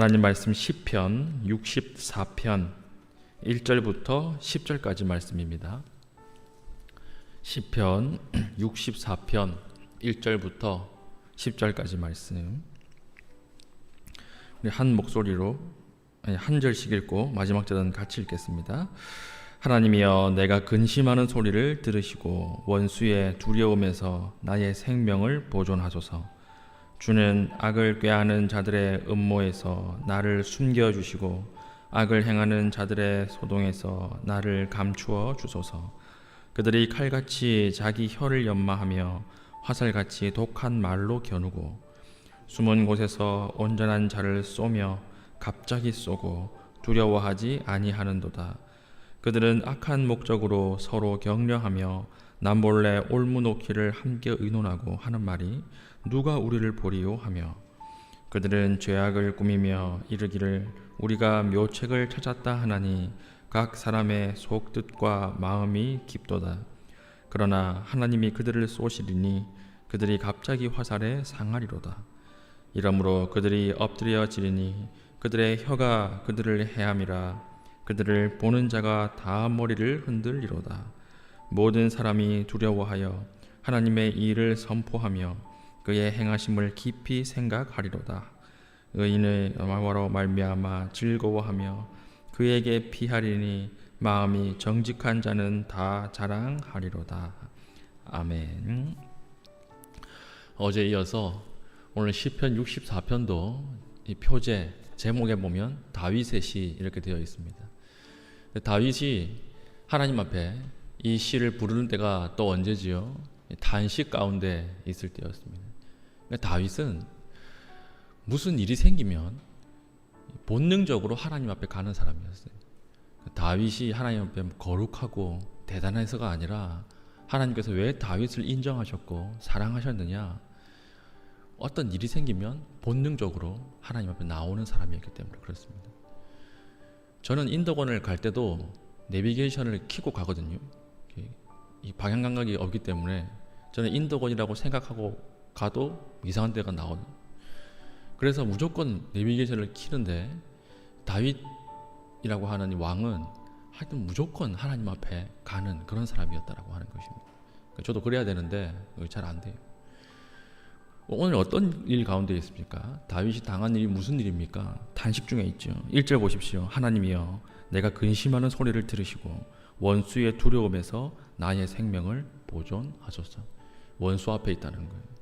하나님 말씀 시편 64편 1절부터 10절까지 말씀입니다. 시편 64편 1절부터 10절까지 말씀. 우리 한 목소리로 아니, 한 절씩 읽고 마지막 절은 같이 읽겠습니다. 하나님이여 내가 근심하는 소리를 들으시고 원수의 두려움에서 나의 생명을 보존하소서. 주는 악을 꾀하는 자들의 음모에서 나를 숨겨 주시고 악을 행하는 자들의 소동에서 나를 감추어 주소서. 그들이 칼같이 자기 혀를 연마하며 화살같이 독한 말로 겨누고 숨은 곳에서 온전한 자를 쏘며 갑자기 쏘고 두려워하지 아니하는도다. 그들은 악한 목적으로 서로 격려하며 남몰래 올무놓기를 함께 의논하고 하는 말이 누가 우리를 보리요 하며 그들은 죄악을 꾸미며 이르기를 우리가 묘책을 찾았다 하나니 각 사람의 속 뜻과 마음이 깊도다. 그러나 하나님이 그들을 쏘시리니 그들이 갑자기 화살에 상하리로다. 이러므로 그들이 엎드려 지리니 그들의 혀가 그들을 해함이라 그들을 보는 자가 다 머리를 흔들리로다. 모든 사람이 두려워하여 하나님의 일을 선포하며 그의 행하심을 깊이 생각하리로다. 의인의 마와로 말미암아 즐거워하며 그에게 피하리니 마음이 정직한 자는 다 자랑하리로다. 아멘. 어제 이어서 오늘 시편 64편도 이 표제 제목에 보면 다윗의 시 이렇게 되어 있습니다. 다윗이 하나님 앞에 이 시를 부르는 때가 또 언제지요? 단식 가운데 있을 때였습니다. 다윗은 무슨 일이 생기면 본능적으로 하나님 앞에 가는 사람이었어요. 다윗이 하나님 앞에 거룩하고 대단해서가 아니라 하나님께서 왜 다윗을 인정하셨고 사랑하셨느냐? 어떤 일이 생기면 본능적으로 하나님 앞에 나오는 사람이었기 때문에 그렇습니다. 저는 인도권을 갈 때도 내비게이션을 켜고 가거든요. 이 방향 감각이 없기 때문에 저는 인도권이라고 생각하고 가도 이상한 데가 나오는. 그래서 무조건 내비게이션을 키는데 다윗이라고 하는 이 왕은 하여튼 무조건 하나님 앞에 가는 그런 사람이었다라고 하는 것입니다. 저도 그래야 되는데 잘 안 돼요. 오늘 어떤 일 가운데 있습니까? 다윗이 당한 일이 무슨 일입니까? 단식 중에 있죠. 1절 보십시오. 하나님이여 내가 근심하는 소리를 들으시고 원수의 두려움에서 나의 생명을 보존하소서. 원수 앞에 있다는 거예요.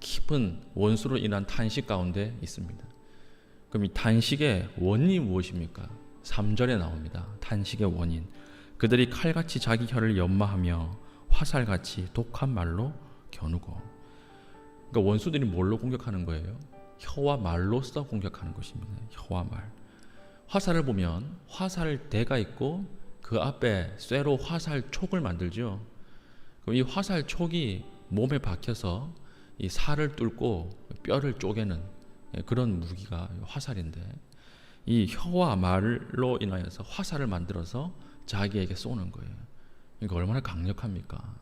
깊은 원수로 인한 탄식 가운데 있습니다. 그럼 이 탄식의 원인이 무엇입니까? 3절에 나옵니다. 탄식의 원인. 그들이 칼같이 자기 혀를 연마하며 화살같이 독한 말로 겨누고 그러니까 원수들이 뭘로 공격하는 거예요? 혀와 말로써 공격하는 것입니다. 혀와 말. 화살을 보면 화살 대가 있고 그 앞에 쇠로 화살 촉을 만들죠. 그럼 이 화살 촉이 몸에 박혀서 이 살을 뚫고 뼈를 쪼개는 그런 무기가 화살인데 이 혀와 말로 인하여서 화살을 만들어서 자기에게 쏘는 거예요. 그러니까 얼마나 강력합니까?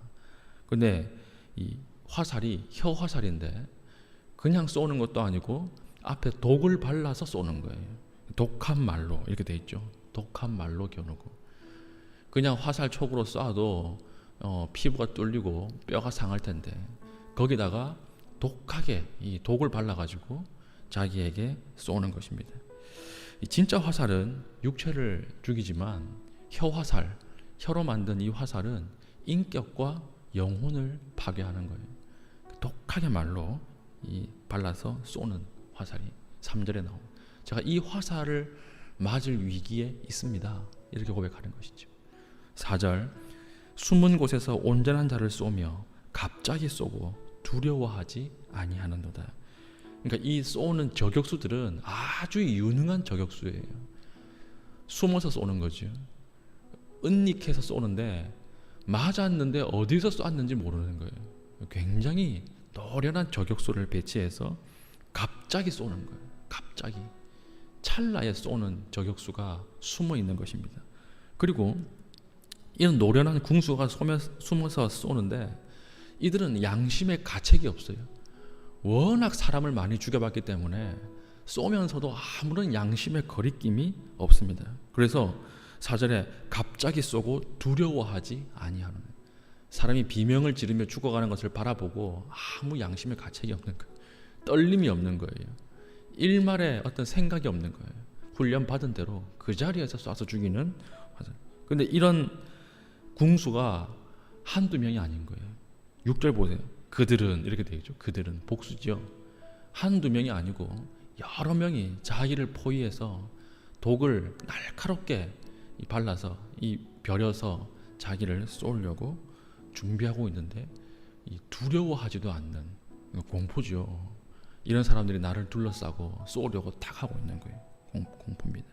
근데 이 화살이 혀 화살인데 그냥 쏘는 것도 아니고 앞에 독을 발라서 쏘는 거예요. 독한 말로 이렇게 돼 있죠. 독한 말로 겨누고 그냥 화살 촉으로 쏴도 어, 피부가 뚫리고 뼈가 상할 텐데 거기다가 독하게 이 독을 발라가지고 자기에게 쏘는 것입니다. 진짜 화살은 육체를 죽이지만 혀 화살, 혀로 만든 이 화살은 인격과 영혼을 파괴하는 거예요. 독하게 말로 이 발라서 쏘는 화살이 3절에 나옵 제가 이 화살을 맞을 위기에 있습니다. 이렇게 고백하는 것이죠. 4절 숨은 곳에서 온전한 자를 쏘며 갑자기 쏘고 두려워하지 아니하는도다. 그러니까 이 쏘는 저격수들은 아주 유능한 저격수예요. 숨어서 쏘는 거죠. 은닉해서 쏘는데 맞았는데 어디서 쐈는지 모르는 거예요. 굉장히 노련한 저격수를 배치해서 갑자기 쏘는 거예요. 갑자기 찰나에 쏘는 저격수가 숨어 있는 것입니다. 그리고 이런 노련한 궁수가 숨어서 쏘는데 이들은 양심의 가책이 없어요. 워낙 사람을 많이 죽여봤기 때문에 쏘면서도 아무런 양심의 거리낌이 없습니다. 그래서 사절에 갑자기 쏘고 두려워하지 아니하는 사람이 비명을 지르며 죽어가는 것을 바라보고 아무 양심의 가책이 없는 거예요. 떨림이 없는 거예요. 일말에 어떤 생각이 없는 거예요. 훈련 받은 대로 그 자리에서 쏴서 죽이는 화살. 근데 이런 궁수가 한두 명이 아닌 거예요. 6절 보세요. 그들은 이렇게 되어 있죠. 그들은 복수죠. 한두 명이 아니고 여러 명이 자기를 포위해서 독을 날카롭게 이 발라서 이 벼려서 자기를 쏘려고 준비하고 있는데 이 두려워하지도 않는 공포죠. 이런 사람들이 나를 둘러싸고 쏘려고 탁 하고 있는 거예요. 공, 공포입니다.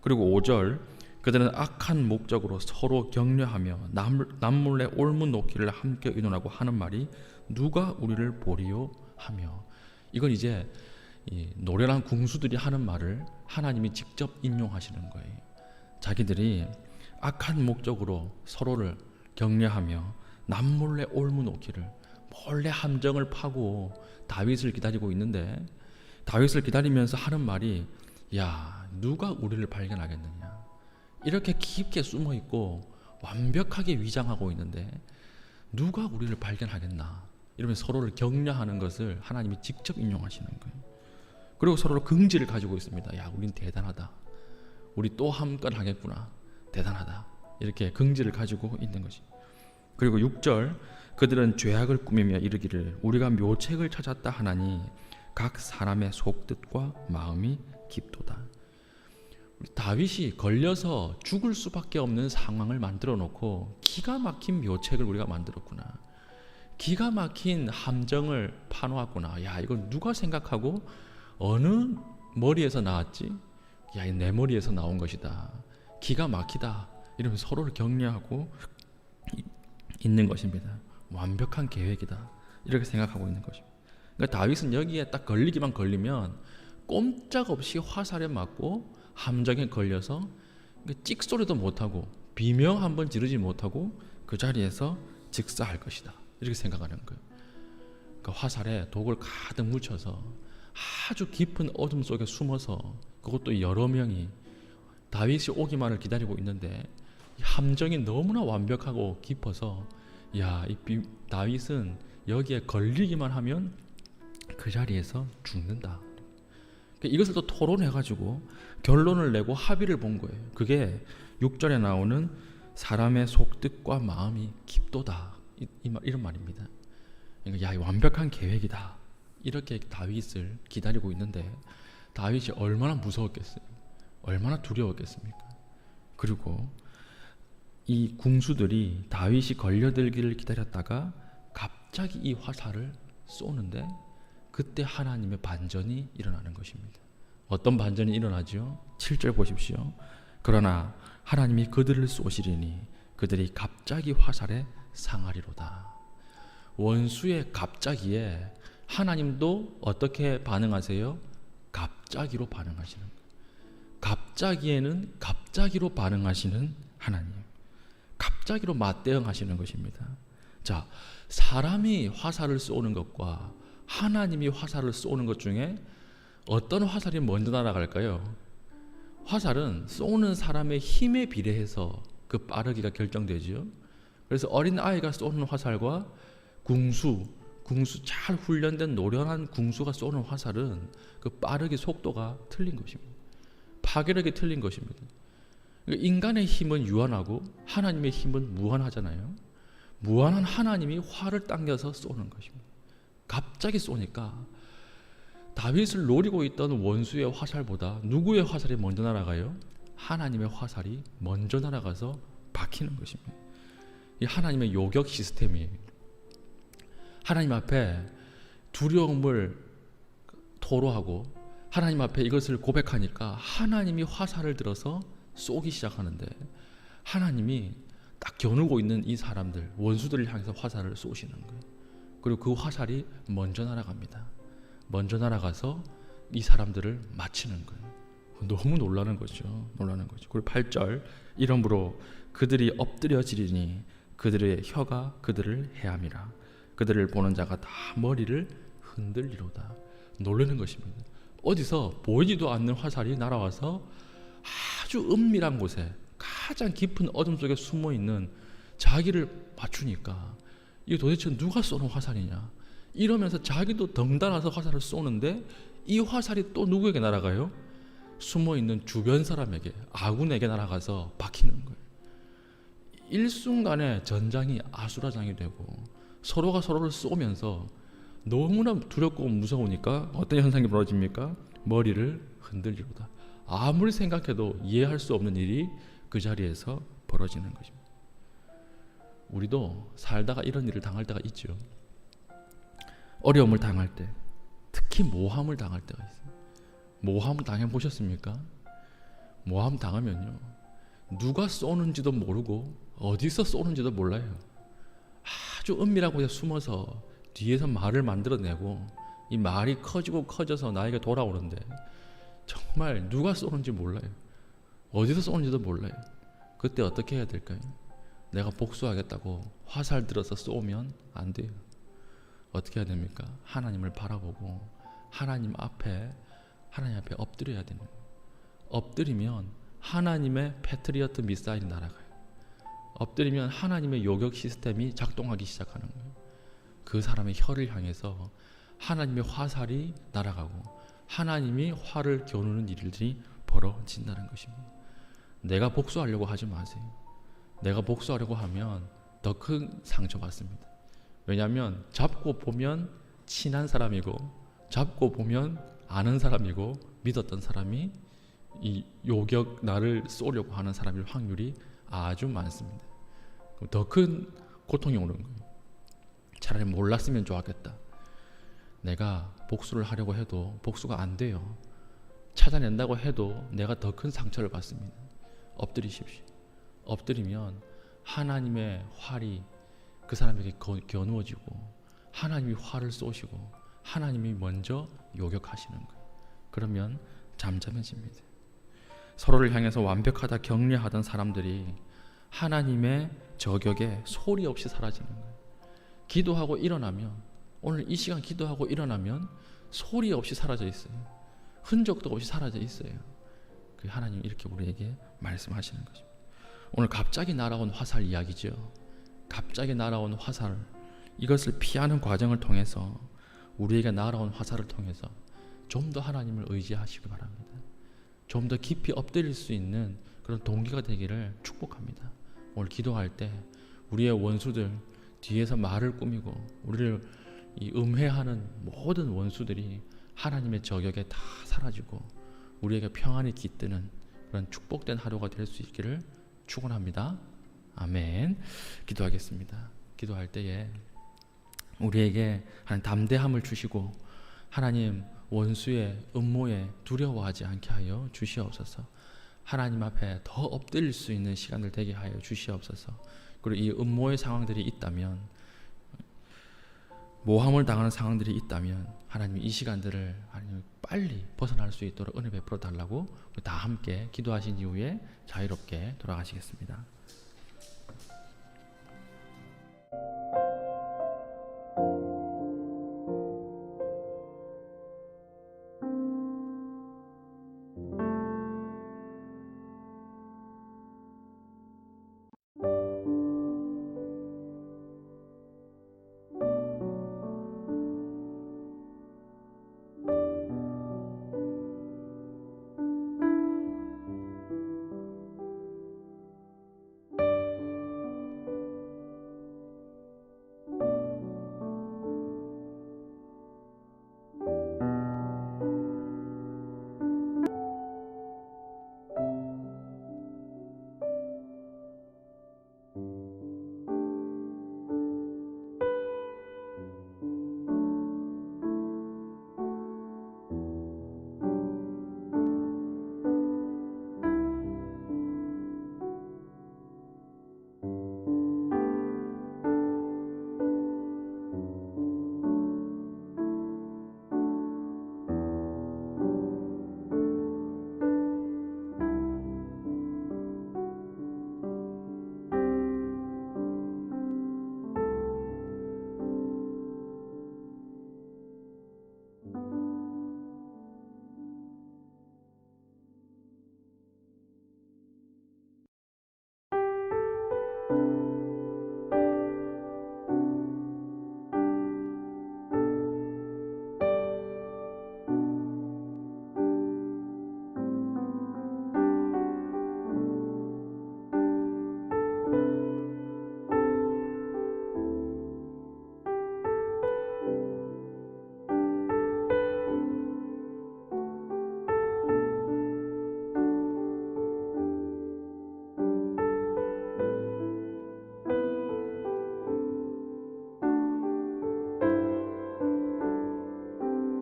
그리고 5절 그들은 악한 목적으로 서로 격려하며 남, 남몰래 올문 놓기를 함께 의논하고 하는 말이 누가 우리를 보리요 하며 이건 이제 이 노련한 궁수들이 하는 말을 하나님이 직접 인용하시는 거예요. 자기들이 악한 목적으로 서로를 격려하며 남몰래 올문 놓기를 몰래 함정을 파고 다윗을 기다리고 있는데 다윗을 기다리면서 하는 말이 야 누가 우리를 발견하겠느냐 이렇게 깊게 숨어 있고 완벽하게 위장하고 있는데 누가 우리를 발견하겠나 이러면서 서로를 격려하는 것을 하나님이 직접 인용하시는 거예요. 그리고 서로 긍지를 가지고 있습니다. 야, 우린 대단하다. 우리 또 한 건 하겠구나. 대단하다. 이렇게 긍지를 가지고 있는 것이. 그리고 6절 그들은 죄악을 꾸미며 이르기를 우리가 묘책을 찾았다 하나니 각 사람의 속뜻과 마음이 깊도다. 다윗이 걸려서 죽을 수밖에 없는 상황을 만들어 놓고 기가 막힌 묘책을 우리가 만들었구나. 기가 막힌 함정을 파놓았구나. 야, 이걸 누가 생각하고 어느 머리에서 나왔지? 야, 이내 머리에서 나온 것이다. 기가 막히다. 이러면서 서로를 격려하고 이- 있는 것입니다. 완벽한 계획이다. 이렇게 생각하고 있는 것입니다. 그러니까 다윗은 여기에 딱 걸리기만 걸리면 꼼짝없이 화살에 맞고 함정에 걸려서 찍소리도 못하고 비명 한 번 지르지 못하고 그 자리에서 즉사할 것이다. 이렇게 생각하는 거예요. 그 화살에 독을 가득 묻혀서 아주 깊은 어둠 속에 숨어서 그것도 여러 명이 다윗이 오기만을 기다리고 있는데 이 함정이 너무나 완벽하고 깊어서 야, 이 비- 다윗은 여기에 걸리기만 하면 그 자리에서 죽는다. 그러니까 이것을 또 토론해가지고 결론을 내고 합의를 본 거예요. 그게 6절에 나오는 사람의 속뜻과 마음이 깊도다. 이, 이 말, 이런 말입니다. 그러니까 야, 이 완벽한 계획이다. 이렇게 다윗을 기다리고 있는데 다윗이 얼마나 무서웠겠어요. 얼마나 두려웠겠습니까? 그리고 이 궁수들이 다윗이 걸려들기를 기다렸다가 갑자기 이 화살을 쏘는데 그때 하나님의 반전이 일어나는 것입니다. 어떤 반전이 일어나죠? 7절 보십시오. 그러나 하나님이 그들을 쏘시리니 그들이 갑자기 화살에 상하리로다. 원수의 갑자기에 하나님도 어떻게 반응하세요? 갑자기로 반응하시는. 갑자기에는 갑자기로 반응하시는 하나님. 갑자기로 맞대응하시는 것입니다. 자, 사람이 화살을 쏘는 것과 하나님이 화살을 쏘는 것 중에 어떤 화살이 먼저 날아갈까요? 화살은 쏘는 사람의 힘에 비례해서 그 빠르기가 결정되지요. 그래서 어린 아이가 쏘는 화살과 궁수, 궁수 잘 훈련된 노련한 궁수가 쏘는 화살은 그 빠르기 속도가 틀린 것입니다. 파괴력이 틀린 것입니다. 그러니까 인간의 힘은 유한하고 하나님의 힘은 무한하잖아요. 무한한 하나님이 활을 당겨서 쏘는 것입니다. 갑자기 쏘니까 다윗을 노리고 있던 원수의 화살보다 누구의 화살이 먼저 날아가요? 하나님의 화살이 먼저 날아가서 박히는 것입니다. 이 하나님의 요격 시스템이에요. 하나님 앞에 두려움을 토로하고 하나님 앞에 이것을 고백하니까 하나님이 화살을 들어서 쏘기 시작하는데 하나님이 딱 겨누고 있는 이 사람들 원수들을 향해서 화살을 쏘시는 거예요. 그리고 그 화살이 먼저 날아갑니다. 먼저 날아가서 이 사람들을 맞히는 거예요. 너무 놀라는 거죠. 놀라는 거죠. 그리고 8절 이러므로 그들이 엎드려지리니 그들의 혀가 그들을 해함이라. 그들을 보는 자가 다 머리를 흔들리로다. 놀라는 것입니다. 어디서 보이지도 않는 화살이 날아와서 아주 은밀한 곳에 가장 깊은 어둠 속에 숨어 있는 자기를 맞추니까 이게 도대체 누가 쏘는 화살이냐 이러면서 자기도 덩달아서 화살을 쏘는데 이 화살이 또 누구에게 날아가요? 숨어 있는 주변 사람에게 아군에게 날아가서 박히는 거예요. 일순간에 전장이 아수라장이 되고 서로가 서로를 쏘면서 너무나 두렵고 무서우니까 어떤 현상이 벌어집니까? 머리를 흔들리로다. 아무리 생각해도 이해할 수 없는 일이 그 자리에서 벌어지는 것입니다. 우리도 살다가 이런 일을 당할 때가 있죠. 어려움을 당할 때, 특히 모함을 당할 때가 있어요. 모함 당해 보셨습니까? 모함 당하면요. 누가 쏘는지도 모르고 어디서 쏘는지도 몰라요. 아주 곳에 숨어서 뒤에서 말을 만들어내고 이 말이 커지고 커져서 나에게 돌아오는데 정말 누가 쏘는지 몰라요. 어디서 쏘는지도 몰라요. 그때 어떻게 해야 될까요? 내가 복수하겠다고 화살 들어서 쏘면 안 돼요. 어떻게 해야 됩니까? 하나님을 바라보고 하나님 앞에 하나님 앞에 엎드려야 되는. 엎드리면 하나님의 패트리어트 미사일이 날아가요. 엎드리면 하나님의 요격 시스템이 작동하기 시작하는 거예요. 그 사람의 혀를 향해서 하나님의 화살이 날아가고 하나님이 화를 겨누는 일들이 벌어진다는 것입니다. 내가 복수하려고 하지 마세요. 내가 복수하려고 하면 더 큰 상처받습니다. 왜냐하면 잡고 보면 친한 사람이고 잡고 보면 아는 사람이고 믿었던 사람이 이 요격 나를 쏘려고 하는 사람일 확률이 아주 많습니다. 더큰 고통이 오는 거예요. 차라리 몰랐으면 좋았겠다. 내가 복수를 하려고 해도 복수가 안 돼요. 찾아낸다고 해도 내가 더 큰 상처를 받습니다. 엎드리십시오. 엎드리면 하나님의 활이 그 사람에게 거- 겨누어지고 하나님이 활을 쏘시고 하나님이 먼저 요격하시는 거예요. 그러면 잠잠해집니다. 서로를 향해서 완벽하다 격려하던 사람들이 하나님의 저격에 소리 없이 사라지는 거예요. 기도하고 일어나면 오늘 이 시간 기도하고 일어나면 소리 없이 사라져 있어요. 흔적도 없이 사라져 있어요. 그 하나님 이렇게 우리에게 말씀하시는 것입니다. 오늘 갑자기 날아온 화살 이야기죠. 갑자기 날아온 화살 이것을 피하는 과정을 통해서 우리에게 날아온 화살을 통해서 좀 더 하나님을 의지하시기 바랍니다. 좀 더 깊이 엎드릴 수 있는 그런 동기가 되기를 축복합니다. 오늘 기도할 때 우리의 원수들 뒤에서 말을 꾸미고 우리를 이 음해하는 모든 원수들이 하나님의 저격에 다 사라지고 우리에게 평안이 깃드는 그런 축복된 하루가 될 수 있기를 축원합니다. 아멘. 기도하겠습니다. 기도할 때에 우리에게 하나님 담대함을 주시고 하나님 원수의 음모에 두려워하지 않게 하여 주시옵소서. 하나님 앞에 더 엎드릴 수 있는 시간을 되게 하여 주시옵소서. 그리고 이 음모의 상황들이 있다면 모함을 당하는 상황들이 있다면 하나님 이 시간들을 하나님 빨리 벗어날 수 있도록 은혜 베풀어 달라고 다 함께 기도하신 이후에 자유롭게 돌아가시겠습니다.